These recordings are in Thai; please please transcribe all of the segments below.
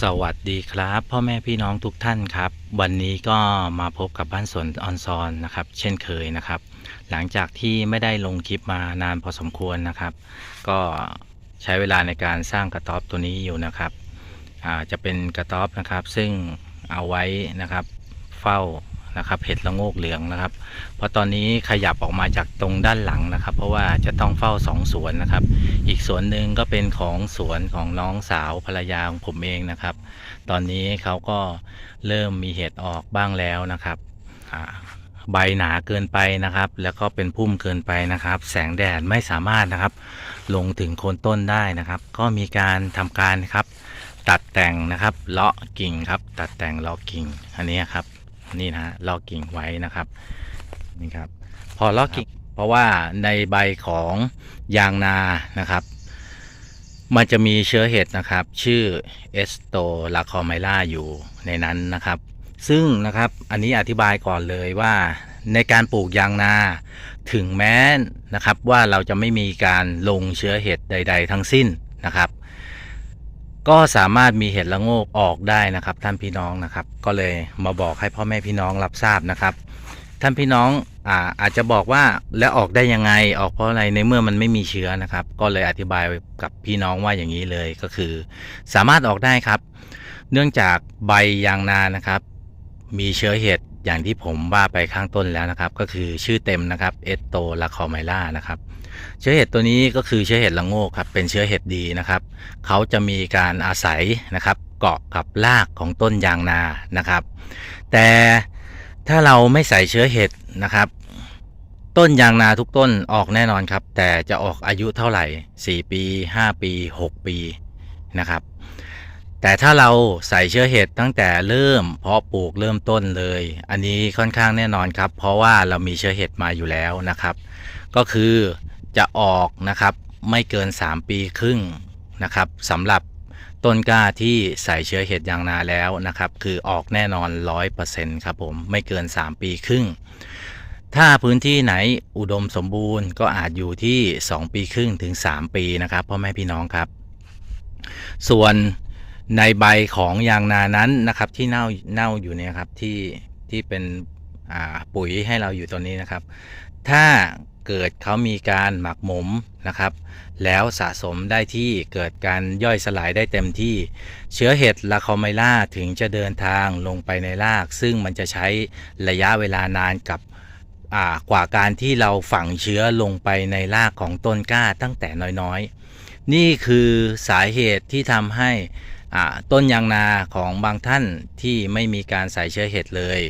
สวัสดีครับ พ่อแม่พี่น้องทุกท่านครับ วันนี้ก็มาพบกับบ้านสวนออนซอนนะครับ เช่นเคยนะครับ หลังจากที่ไม่ได้ลงคลิปมานานพอสมควรนะครับ ก็ใช้เวลาในการสร้างกระต๊อบตัวนี้อยู่นะครับจะเป็นกระต๊อบนะครับ ซึ่งเอาไว้นะครับ เฝ้า นะครับเห็ดละโงกเหลืองนะครับ เพราะตอนนี้ขยับออกมาจากตรงด้านหลังนะครับ เพราะว่าจะต้องเฝ้าสองสวนนะครับ อีกสวนหนึ่งก็เป็นของสวนของน้องสาวภรรยาของผมเองนะครับ ตอนนี้เขาก็เริ่มมีเห็ดออกบ้างแล้วนะครับใบหนาเกินไปนะครับ แล้วก็เป็นพุ่มเกินไปนะครับ แสงแดดไม่สามารถนะครับ ลงถึงโคนต้นได้นะครับ ก็มีการทำการครับ ตัดแต่งนะครับเลาะกิ่งครับ ตัดแต่งเลาะกิ่งอันนี้ครับ นี่นะฮะเลาะกิ่งไว้นะครับนี่ครับ พอเลาะกิ่งเพราะว่าในใบของยางนานะครับ มันจะมีเชื้อเห็ดนะครับ ชื่อเอสโตลาคอไมล่าอยู่ในนั้นนะครับ ซึ่งนะครับอันนี้อธิบายก่อนเลยว่าในการปลูกยางนาถึงแม้นะครับว่าเราจะไม่มีการลงเชื้อเห็ดใด ๆ ทั้งสิ้นนะครับ ก็สามารถมีเห็ดละโงกออกได้นะครับ ท่านพี่น้องนะครับ ก็เลยมาบอกให้พ่อแม่พี่น้องรับทราบนะครับ ท่านพี่น้องอาอาจจะบอกว่าแล้วออกได้ยังไงออกเพราะอะไรในเมื่อมันไม่มีเชื้อนะครับ ก็เลยอธิบายกับพี่น้องว่าอย่างนี้เลยก็คือ สามารถออกได้ครับ เนื่องจากใบยางนานะครับ มีเชื้อเห็ดอย่างที่ผมว่าไปข้างต้นแล้วนะครับ ก็คือชื่อเต็มนะครับเอสโตลาคอไมล่านะครับ เชื้อเห็ดตัวนี้ก็คือเชื้อเห็ดละโงกครับเป็นเชื้อเห็ดดีนะครับเขาจะมีการอาศัยนะครับเกาะกับรากของต้นยางนานะครับ แต่ถ้าเราไม่ใส่เชื้อเห็ดนะครับ ต้นยางนาทุกต้นออกแน่นอนครับ แต่จะออกอายุเท่าไหร่ 4 ปี 5 ปี 6 ปีนะครับแต่ถ้าเราใส่เชื้อเห็ดตั้งแต่เริ่มเพาะปลูกเริ่มต้นเลย อันนี้ค่อนข้างแน่นอนครับ เพราะว่าเรามีเชื้อเห็ดมาอยู่แล้วนะครับ ก็คือ จะออกนะครับไม่เกิน 3 ปีครึ่งนะครับสำหรับต้นกล้าที่ใส่เชื้อเห็ดยางนาแล้วนะครับ คือออกแน่นอน 100%ครับผมไม่เกิน 3 ปีครึ่ง ถ้าพื้นที่ไหนอุดมสมบูรณ์ก็อาจอยู่ที่ 2 ปีครึ่งถึง 3 ปีนะครับพ่อแม่พี่น้องครับ ส่วนในใบของยางนานั้นนะครับที่เน่าเน่าอยู่เนี่ยครับที่ที่เป็นปุ๋ยให้เราอยู่ตอนนี้นะครับ ถ้า เกิดเขามีการหมักหมมนะครับ แล้วสะสมได้ที่เกิดการย่อยสลายได้เต็มที่ เชื้อเห็ดลาคอไมล่าถึงจะเดินทางลงไปในราก ซึ่งมันจะใช้ระยะเวลานานกับกว่าการที่เราฝังเชื้อลงไปในรากของต้นกล้าตั้งแต่น้อยๆ นี่คือสาเหตุที่ทำให้ต้นยางนาของบางท่านที่ไม่มีการใส่เชื้อเห็ดเลย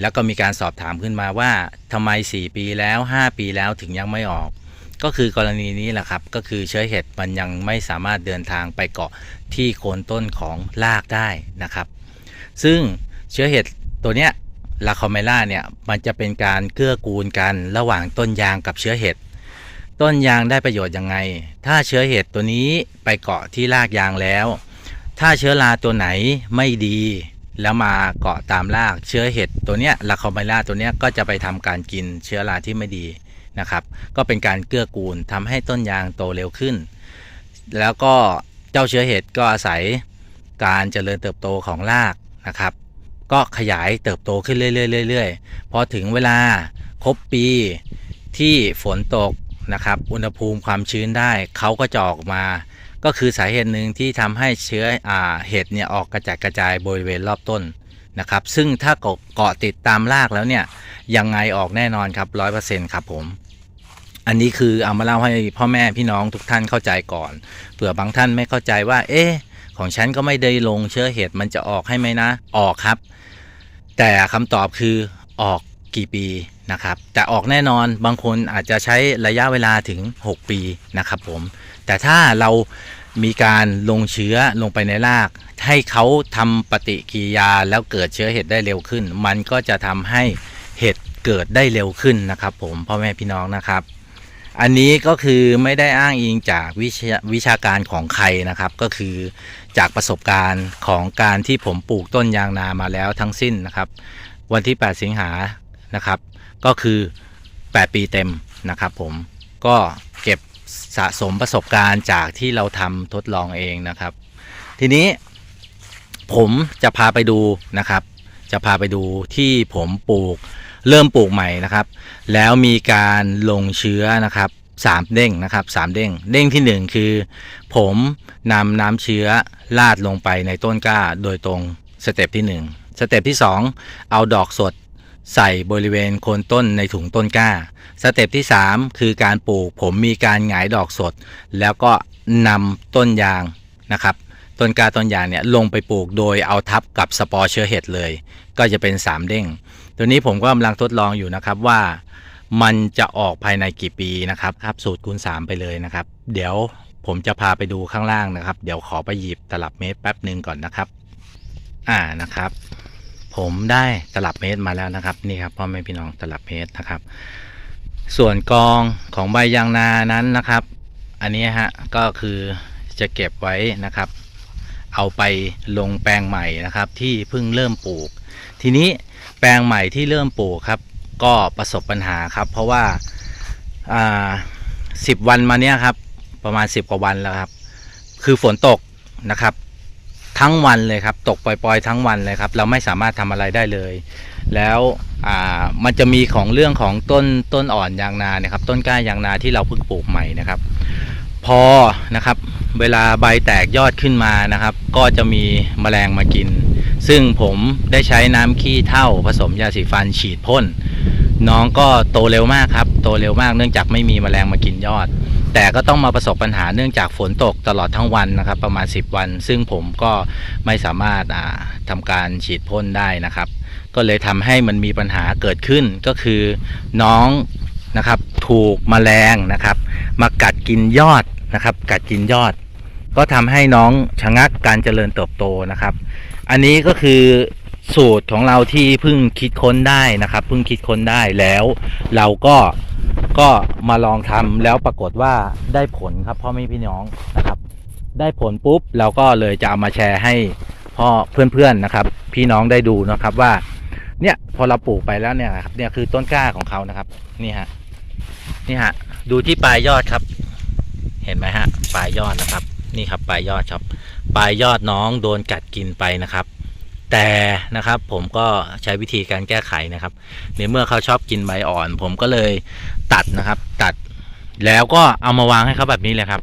แล้วก็มีการสอบถามขึ้นมาว่าทำไม 4 ปีแล้ว 5 ปีแล้วถึงยังไม่ออก ก็คือกรณีนี้แหละครับ ก็คือเชื้อเห็ดมันยังไม่สามารถเดินทางไปเกาะที่โคนต้นของรากได้นะครับ ซึ่งเชื้อเห็ดตัวเนี้ยลาคอเมล่าเนี่ยมันจะเป็นการเกื้อกูลกันระหว่างต้นยางกับเชื้อเห็ดต้นยางได้ประโยชน์ยังไง ถ้าเชื้อเห็ดตัวนี้ไปเกาะที่รากยางแล้ว ถ้าเชื้อราตัวไหนไม่ดี แล้วมาเกาะตามรากเชื้อเห็ดตัวเนี้ยลาคอไมล่าตัวเนี้ยก็จะไปทำการกินเชื้อราที่ไม่ดีนะครับ ก็เป็นการเกื้อกูลทำให้ต้นยางโตเร็วขึ้น แล้วก็เจ้าเชื้อเห็ดก็อาศัยการเจริญเติบโตของรากนะครับ ก็ขยายเติบโตขึ้นเรื่อยๆๆพอถึงเวลาครบปีที่ฝนตกนะครับ อุณหภูมิความชื้นได้เขาก็จะออกมา ก็คือสาเหตุหนึ่งที่ทำให้เชื้ออาเห็ดเนี่ยออกกระจายกระจายบริเวณรอบต้นนะครับ ซึ่งถ้าเกาะติดตามรากแล้วเนี่ยยังไงออกแน่นอนครับร้อยเปอร์เซ็นต์ครับผมอันนี้คือเอามาเล่าให้พ่อแม่พี่น้องทุกท่านเข้าใจก่อนเผื่อบางท่านไม่เข้าใจว่า เอ๊ะของฉันก็ไม่ได้ลงเชื้อเห็ดมันจะออกให้ไหมนะ ออกครับ แต่คำตอบคือออกกี่ปีนะครับแต่ออกแน่นอนบางคนอาจจะใช้ระยะเวลาถึง 6 ปีนะครับผมแต่ถ้าเรา มีการลงเชื้อลงไปในราก ให้เขาทำปฏิกิริยาแล้วเกิดเชื้อเห็ดได้เร็วขึ้น มันก็จะทำให้เห็ดเกิดได้เร็วขึ้นนะครับ ผมพ่อแม่พี่น้องนะครับ อันนี้ก็คือไม่ได้อ้างอิงจากวิชาวิชาการของใครนะครับ ก็คือจากประสบการณ์ของการที่ผมปลูกต้นยางนามาแล้วทั้งสิ้นนะครับ วันที่ 8 สิงหานะครับ ก็คือ 8 ปีเต็มนะครับ ผมก็เก็บ สะสมประสบการณ์จากที่เราทำทดลองเองนะครับ ทีนี้ผมจะพาไปดูนะครับ จะพาไปดูที่ผมปลูกเริ่มปลูกใหม่นะครับ แล้วมีการลงเชื้อนะครับสามเด้งนะครับสามเด้งเด้งที่หนึ่งคือ ผมนำน้ำเชื้อลาดลงไปในต้นกล้าโดยตรงสเต็ปที่หนึ่งสเต็ปที่สองเอาดอกสด ใส่บริเวณโคนต้นในถุงต้นกล้า สเต็ปที่สามคือการปลูกผมมีการหงายดอกสด แล้วก็นำต้นยางนะครับ ต้นกล้าต้นยางเนี่ยลงไปปลูกโดยเอาทับกับสปอร์เชื้อเห็ดเลย ก็จะเป็นสามเด้ง ตัวนี้ผมก็กำลังทดลองอยู่นะครับว่ามันจะออกภายในกี่ปีนะครับครับสูตรคูณ 3 ไปเลยนะครับ เดี๋ยวผมจะพาไปดูข้างล่างนะครับ เดี๋ยวขอไปหยิบตลับเมตรแป๊บหนึ่งก่อนนะครับ อ่านะครับ ผมได้ตลับเมตรมาแล้วนะครับ นี่ครับพ่อแม่พี่น้องตลับเมตรนะครับ ส่วนกองของใบยางนานั้นนะครับ อันนี้ฮะก็คือจะเก็บไว้นะครับ เอาไปลงแปลงใหม่นะครับ ที่เพิ่งเริ่มปลูก ทีนี้แปลงใหม่ที่เริ่มปลูกครับ ก็ประสบปัญหาครับ เพราะว่าอ่าสิบวันมาเนี้ยครับ ประมาณสิบกว่าวันแล้วครับ คือฝนตกนะครับ ทั้งวันเลยครับ ตกปล่อยๆทั้งวันเลยครับ เราไม่สามารถทำอะไรได้เลย แล้วมันจะมีของเรื่องของต้นต้นอ่อนยางนาเนี่ยครับ ต้นกล้ายางนาที่เราเพิ่งปลูกใหม่นะครับ พอนะครับ เวลาใบแตกยอดขึ้นมานะครับ ก็จะมีแมลงมากิน ซึ่งผมได้ใช้น้ำขี้เถ้าผสมยาสีฟันฉีดพ่นน้องก็โตเร็วมากครับ โตเร็วมากเนื่องจากไม่มีแมลงมากินยอด แต่ก็ต้องมาประสบปัญหาเนื่องจากฝนตกตลอดทั้งวันนะครับ ประมาณ 10 วัน ซึ่งผมก็ไม่สามารถอ่าทำการฉีดพ่นได้นะครับ ก็เลยทำให้มันมีปัญหาเกิดขึ้นก็คือน้องนะครับถูกแมลงนะครับ มากัดกินยอดนะครับ กัดกินยอด ก็ทำให้น้องชะงักการเจริญเติบโตนะครับ อันนี้ก็คือสูตรของเราที่เพิ่งคิดค้นได้นะครับเพิ่งคิดค้นได้แล้วเราก็ ก็มาลองทำแล้วปรากฏว่าได้ผลครับพ่อแม่พี่น้องนะครับ ได้ผลปุ๊บเราก็เลยจะเอามาแชร์ให้พ่อเพื่อนๆนะครับ พี่น้องได้ดูนะครับว่า เนี่ยพอเราปลูกไปแล้วเนี่ยครับเนี่ยคือต้นกล้าของเขานะครับ นี่ฮะนี่ฮะดูที่ปลายยอดครับ เห็นไหมฮะปลายยอดนะครับ นี่ครับปลายยอดครับ ปลายยอดน้องโดนกัดกินไปนะครับ แต่นะครับผมก็ใช้วิธีการแก้ไขนะครับ ในเมื่อเขาชอบกินใบอ่อน ผมก็เลยตัดนะครับ ตัดแล้วก็เอามาวางให้เขาแบบนี้เลยครับ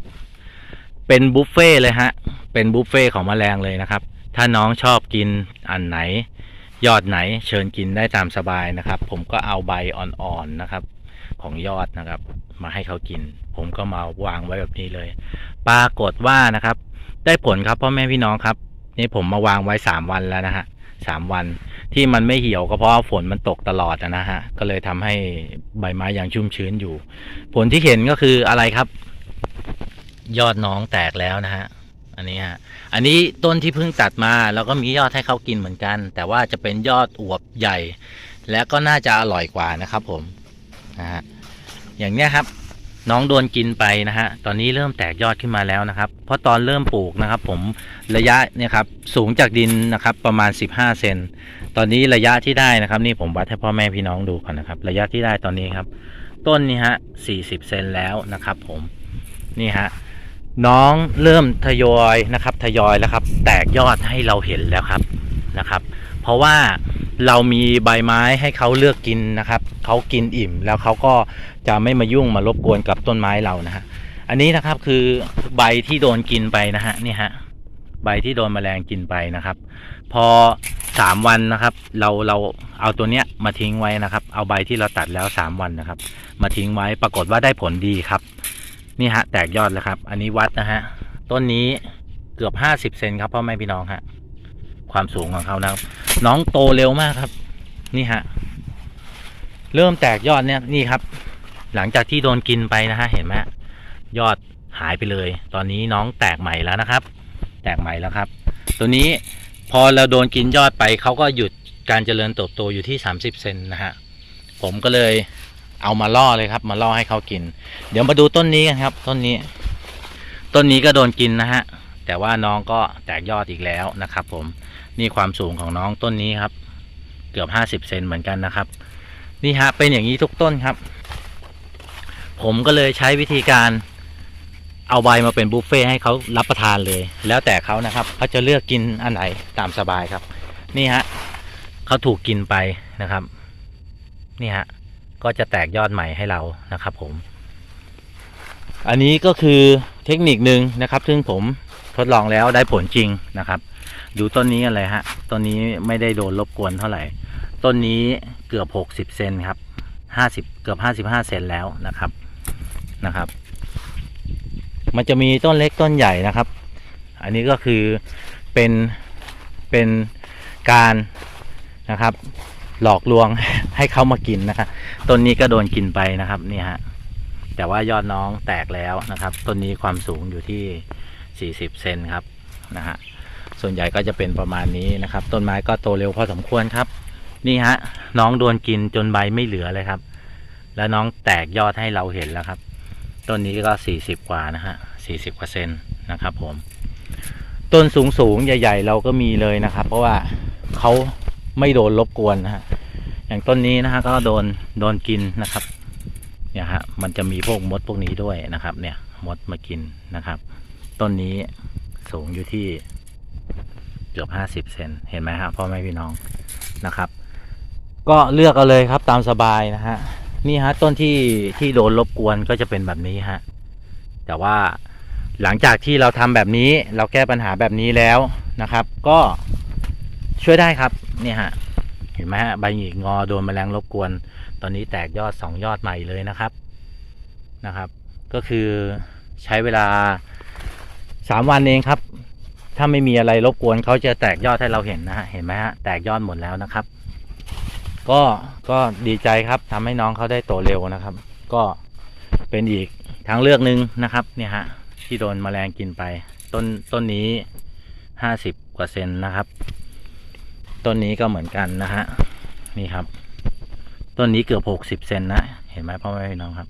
เป็นบุฟเฟ่เลยฮะ เป็นบุฟเฟ่ของแมลงเลยนะครับ ถ้าน้องชอบกินอันไหน ยอดไหนเชิญกินได้ตามสบายนะครับ ผมก็เอาใบอ่อนๆนะครับ ของยอดนะครับ มาให้เขากิน ผมก็มาวางไว้แบบนี้เลย ปรากฏว่านะครับ ได้ผลครับพ่อแม่พี่น้องครับ นี่ผมมาวางไว้สามวันแล้วนะฮะสามวัน ที่มันไม่เหี่ยวก็เพราะฝนมันตกตลอดนะฮะ ก็เลยทำให้ใบไม้ยังชุ่มชื้นอยู่ ผลที่เห็นก็คืออะไรครับ ยอดน้องแตกแล้วนะฮะอันนี้ฮะอันนี้ต้นที่เพิ่งตัดมาแล้วก็มียอดให้เขากินเหมือนกัน แต่ว่าจะเป็นยอดอวบใหญ่ และก็น่าจะอร่อยกว่านะครับผมนะฮะอย่างเนี้ยครับ น้องโดนกินไปนะฮะ ตอนนี้เริ่มแตกยอดขึ้นมาแล้วนะครับ เพราะตอนเริ่มปลูกนะครับ ผมระยะเนี่ยครับสูงจากดินนะครับประมาณ 15 เซน ตอนนี้ระยะที่ได้นะครับ นี่ผมวัดให้พ่อแม่พี่น้องดูก่อนนะครับ ระยะที่ได้ตอนนี้ครับ ต้นนี้ฮะ 40 เซนแล้วนะครับ ผม นี่ฮะ น้องเริ่มทยอยนะครับ ทยอยแล้วครับ แตกยอดให้เราเห็นแล้วครับนะครับ เพราะว่าเรามีใบไม้ให้เขาเลือกกินนะครับเขากินอิ่มแล้วเขาก็จะไม่มายุ่งมารบกวนกับต้นไม้เรานะฮะอันนี้นะครับคือใบที่โดนกินไปนะฮะนี่ฮะใบที่โดนแมลงกินไปนะครับ พอสามวันนะครับ เราเราเอาตัวเนี้ยมาทิ้งไว้นะครับ เอาใบที่เราตัดแล้วสามวันนะครับ มาทิ้งไว้ปรากฏว่าได้ผลดีครับ นี่ฮะ แตกยอดแล้วครับ อันนี้วัดนะฮะต้นนี้เกือบห้าสิบเซนครับพ่อแม่พี่น้องฮะ ความสูงของเขานะครับ น้องโตเร็วมากครับ นี่ฮะ เริ่มแตกยอดเนี่ยนี่ครับ หลังจากที่โดนกินไปนะฮะเห็นไหมยอดหายไปเลย ตอนนี้น้องแตกใหม่แล้วนะครับ แตกใหม่แล้วครับ ตัวนี้พอเราโดนกินยอดไปเขาก็หยุดการเจริญเติบโตอยู่ที่ 30เซนนะฮะผมก็เลยเอามาล่อเลยครับ มาล่อให้เขากิน เดี๋ยวมาดูต้นนี้กันครับ ต้นนี้ ต้นนี้ก็โดนกินนะฮะแต่ว่าน้องก็แตกยอดอีกแล้วนะครับ ผม นี่ความสูงของน้องต้นนี้ครับ เกือบห้าสิบเซนเหมือนกันนะครับ นี่ฮะเป็นอย่างนี้ทุกต้นครับ ผมก็เลยใช้วิธีการเอาใบมาเป็นบุฟเฟ่ให้เขารับประทานเลย แล้วแต่เขานะครับเขาจะเลือกกินอันไหนตามสบายครับ นี่ฮะเขาถูกกินไปนะครับ นี่ฮะก็จะแตกยอดใหม่ให้เรานะครับผม อันนี้ก็คือเทคนิคหนึ่งนะครับ ซึ่งผมทดลองแล้วได้ผลจริงนะครับ ดูต้นนี้กันเลยฮะ ต้นนี้ไม่ได้โดนรบกวนเท่าไหร่ ต้นนี้เกือบหกสิบเซนครับห้าสิบเกือบห้าสิบห้าเซนแล้วนะครับนะครับ มันจะมีต้นเล็กต้นใหญ่นะครับ อันนี้ก็คือเป็นเป็นการนะครับ หลอกลวงให้เขามากินนะครับต้นนี้ก็โดนกินไปนะครับนี่ฮะแต่ว่ายอดน้องแตกแล้วนะครับ ต้นนี้ความสูงอยู่ที่ 40 เซนครับนะฮะ ส่วนใหญ่ก็จะเป็นประมาณนี้นะครับ ต้นไม้ก็โตเร็วพอสมควรครับ นี่ฮะ น้องโดนกินจนใบไม่เหลือเลยครับ แล้วน้องแตกยอดให้เราเห็นแล้วครับ ต้นนี้ก็40กว่านะฮะ40กว่าเซนนะครับผม ต้นสูงสูงใหญ่ ๆ เราก็มีเลยนะครับ เพราะว่าเขาไม่โดนรบกวนนะฮะอย่างต้นนี้นะฮะก็โดนโดนกินนะครับเนี่ยฮะมันจะมีพวกมดพวกนี้ด้วยนะครับ เนี่ยมดมากินนะครับ ต้นนี้สูงอยู่ที่ เกือบห้าสิบเซนเห็นไหมฮะพ่อแม่พี่น้องนะครับ ก็เลือกเอาเลยครับตามสบายนะฮะนี่ฮะต้นที่ที่โดนรบกวนก็จะเป็นแบบนี้ฮะแต่ว่าหลังจากที่เราทำแบบนี้เราแก้ปัญหาแบบนี้แล้วนะครับ ก็ช่วยได้ครับเนี่ยฮะเห็นไหมฮะใบหงิกงอโดนแมลงรบกวน ตอนนี้แตกยอดสองยอดใหม่เลยนะครับนะครับ ก็คือใช้เวลาสามวันเองครับ ถ้าไม่มีอะไรรบกวนเขาจะแตกยอดให้เราเห็นนะฮะเห็นไหมฮะแตกยอดหมดแล้วนะครับ ก็ก็ดีใจครับทำให้น้องเขาได้โตเร็วนะครับ ก็เป็นอีกทางเลือกหนึ่งนะครับเนี่ยฮะที่โดนแมลงกินไป ต้นต้นนี้ห้าสิบกว่าเซนนะครับ ต้นนี้ก็เหมือนกันนะฮะนี่ครับ ต้นนี้เกือบหกสิบเซนนะเห็นไหมพ่อแม่พี่น้องครับ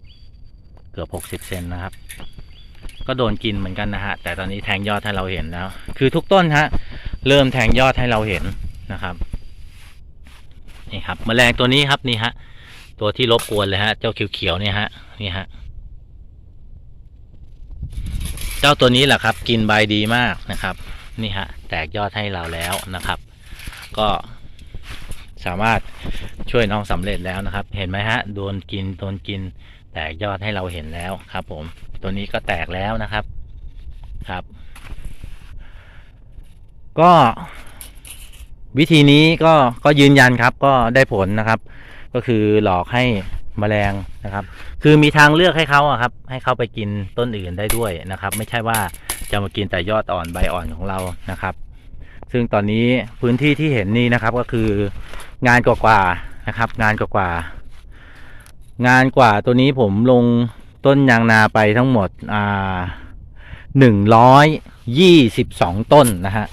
เกือบหกสิบเซนนะครับ ก็โดนกินเหมือนกันนะฮะแต่ตอนนี้แทงยอดให้เราเห็นแล้ว คือทุกต้นฮะเริ่มแทงยอดให้เราเห็นนะครับนี่ครับแมลงตัวนี้ครับนี่ฮะ ตัวที่รบกวนเลยฮะ เจ้าเขียวๆเนี่ยฮะนี่ฮะเจ้าตัวนี้แหละครับ กินใบดีมากนะครับ นี่ฮะ แตกยอดให้เราแล้วนะครับ ก็ สามารถช่วยน้องสำเร็จแล้วนะครับ เห็นไหมฮะโดนกินโดนกิน แตกยอดให้เราเห็นแล้วครับ ผม ตัวนี้ก็แตกแล้วนะครับครับ ก็วิธีนี้ก็ก็ยืนยันครับก็ได้ผลนะครับ ก็คือหลอกให้แมลงนะครับ คือมีทางเลือกให้เขาครับ ให้เขาไปกินต้นอื่นได้ด้วยนะครับ ไม่ใช่ว่าจะมากินแต่ยอดอ่อนใบอ่อนของเรานะครับ ซึ่งตอนนี้พื้นที่ที่เห็นนี่นะครับก็คือ งานกว่าๆนะครับ งานกว่าๆงานกว่าตัวนี้ผมลงต้นยางนาไปทั้งหมดอ่าหนึ่งร้อยยี่สิบสองต้นนะฮะ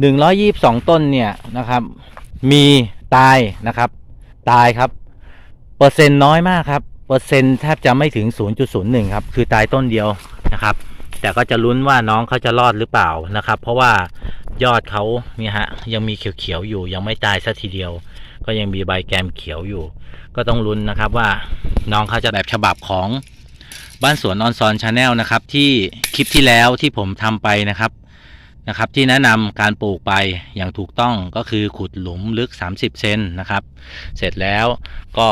หนึ่งร้อยี่บสองต้นเนี่ยนะครับ มีตายนะครับ ตายครับ เปอร์เซ็นต์น้อยมากครับ เปอร์เซ็นต์แทบจะไม่ถึง 0.01 ครับ คือตายต้นเดียวนะครับ แต่ก็จะลุ้นว่าน้องเขาจะรอดหรือเปล่านะครับ เพราะว่ายอดเขาเนี่ยฮะยังมีเขียวๆอยู่ยังไม่ตายสัทีเดียว ก็ยังมีใบแกมเขียวอยู่ ก็ต้องลุ้นนะครับว่าน้องเขาจะแบบฉบับของบ้านสวนออนซอนชาแนลนะครับ ที่คลิปที่แล้วที่ผมทำไปนะครับนะครับ ที่แนะนำการปลูกไปอย่างถูกต้องก็คือขุดหลุมลึก 30 เซนนะครับ เสร็จแล้วก็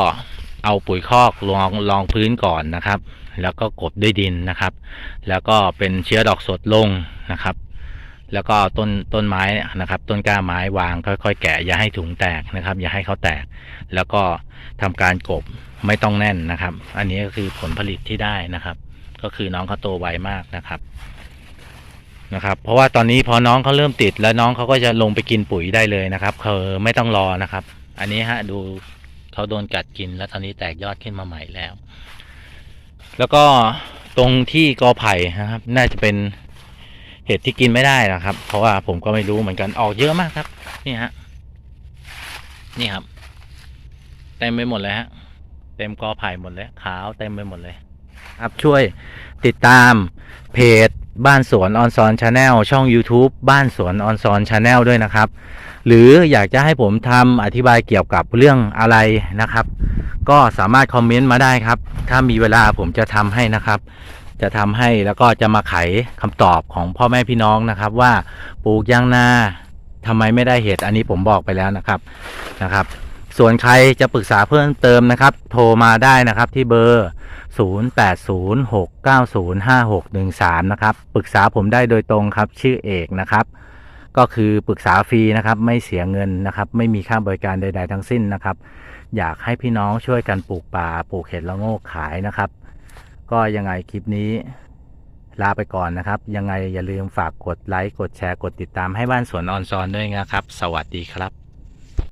เอาปุ๋ยคอกรองรองพื้นก่อนนะครับ แล้วก็กบด้วยดินนะครับ แล้วก็เป็นเชื้อดอกสดลงนะครับ แล้วก็ต้นต้นไม้นะครับ ต้นกล้าไม้วางค่อยๆ แกะอย่าให้ถุงแตกนะครับ อย่าให้เขาแตก แล้วก็ทำการกบไม่ต้องแน่นนะครับ อันนี้ก็คือผลผลิตที่ได้นะครับ ก็คือน้องเขาโตไวมากนะครับนะครับ เพราะว่าตอนนี้พอน้องเขาเริ่มติด แล้วน้องเขาก็จะลงไปกินปุ๋ยได้เลยนะครับเขาไม่ต้องรอนะครับ อันนี้ฮะดูเขาโดนกัดกิน แล้วตอนนี้แตกยอดขึ้นมาใหม่แล้ว แล้วก็ตรงที่กอไผ่นะครับ น่าจะเป็น เห็ดที่กินไม่ได้นะครับ เพราะว่าผมก็ไม่รู้เหมือนกันออกเยอะมากครับ นี่ฮะนี่ครับเต็มไปหมดเลยฮะเต็มกอไผ่หมดเลยขาวเต็มไปหมดเลย ครับช่วยติดตามเพจบ้านสวนออนซอนชาแนลช่อง YouTube บ้านสวนออนซอนชาแนลด้วยนะครับ หรืออยากจะให้ผมทำอธิบายเกี่ยวกับเรื่องอะไรนะครับ ก็สามารถคอมเมนต์มาได้ครับ ถ้ามีเวลาผมจะทำให้นะครับ จะทำให้แล้วก็จะมาไขคำตอบของพ่อแม่พี่น้องนะครับ ว่าปลูกยางนาทำไมไม่ได้เห็ดอันนี้ผมบอกไปแล้วนะครับนะครับ ส่วนใครจะปรึกษาเพิ่มเติมนะครับ โทรมาได้นะครับที่เบอร์ 0806905613 นะครับปรึกษาผมได้โดยตรงครับชื่อเอกนะครับก็คือปรึกษาฟรีนะครับไม่เสียเงินนะครับ ไม่มีค่าบริการใด ๆ ทั้งสิ้นนะครับ อยากให้พี่น้องช่วยกันปลูกป่าปลูกเห็ดละโงกขายนะครับ ก็ยังไงคลิปนี้ลาไปก่อนนะครับ ยังไงอย่าลืมฝากกดไลค์ กดแชร์ กดติดตามให้บ้านสวนออนซอนด้วยนะครับ สวัสดีครับ